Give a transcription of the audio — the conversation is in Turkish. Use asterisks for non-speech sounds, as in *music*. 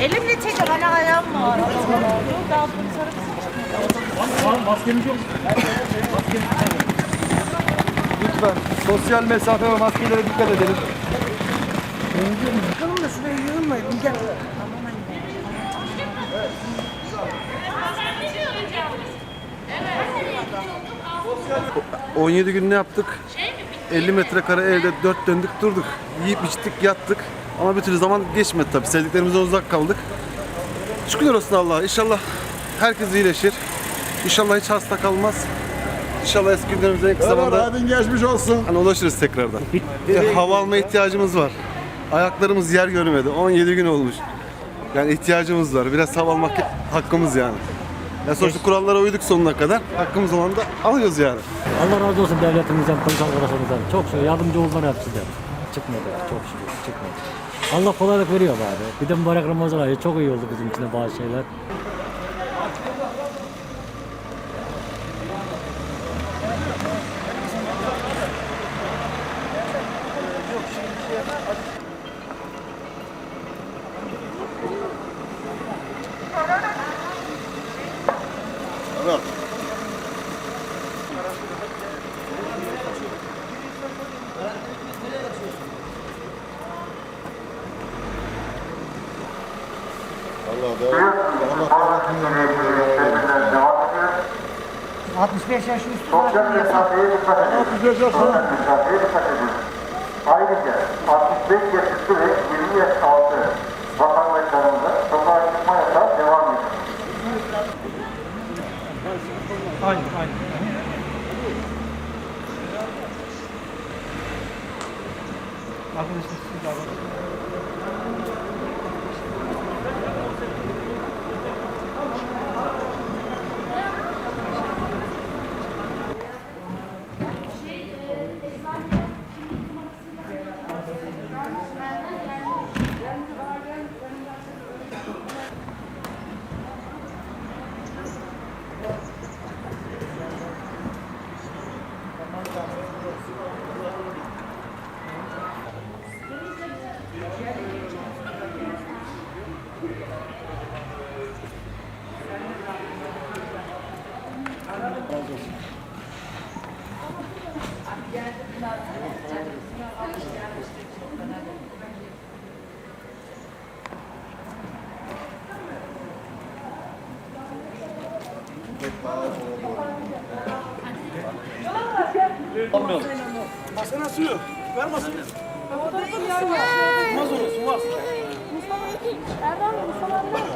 Elimle çekiyorum. Hani ayağım var. Daha sarı Maskemiz yok. Lütfen sosyal mesafe ve maskelere dikkat edelim. Bakalım da şuraya yığılmayın. Gel. 17 gün ne yaptık? 50 metrekare evde dört döndük durduk. Yiyip içtik yattık. Ama bir türlü zaman geçmedi tabii. Sevdiklerimizden uzak kaldık. Şükürler olsun Allah'a. İnşallah herkes iyileşir. İnşallah hiç hasta kalmaz. İnşallah eski günlerimize en kısa zamanda Abin geçmiş olsun. hani ulaşırız tekrardan. *laughs* Bir hava alma ihtiyacımız var. Ayaklarımız yer görmedi. 17 gün olmuş. Yani ihtiyacımız var. Biraz hava almak hakkımız yani. Ya sonuçta kurallara uyduk sonuna kadar. Hakkımız olan da alıyoruz yani. Allah razı olsun devletimizden, polis arkadaşlarımızdan. Çok şey yardımcı oldular hepsinden. Çıkmadı. Çok şükür çıkmadı. Allah kolaylık veriyor abi. Bir de mübarek Ramazan ayı çok iyi oldu bizim için de bazı şeyler. Allah da Allah rahmetine 65 yaş üstü Sosyal mesafeye dikkat edin. Sosyal mesafeye dikkat edin. Ayrıca 65 yaş üstü ve 20 yaş altı vatandaşlarımıza 啊，没事，没事，没事。Almayalım. Masana su yok. Ver masana. Olmaz onu, olmaz. Mustafa Erdoğan, Mustafa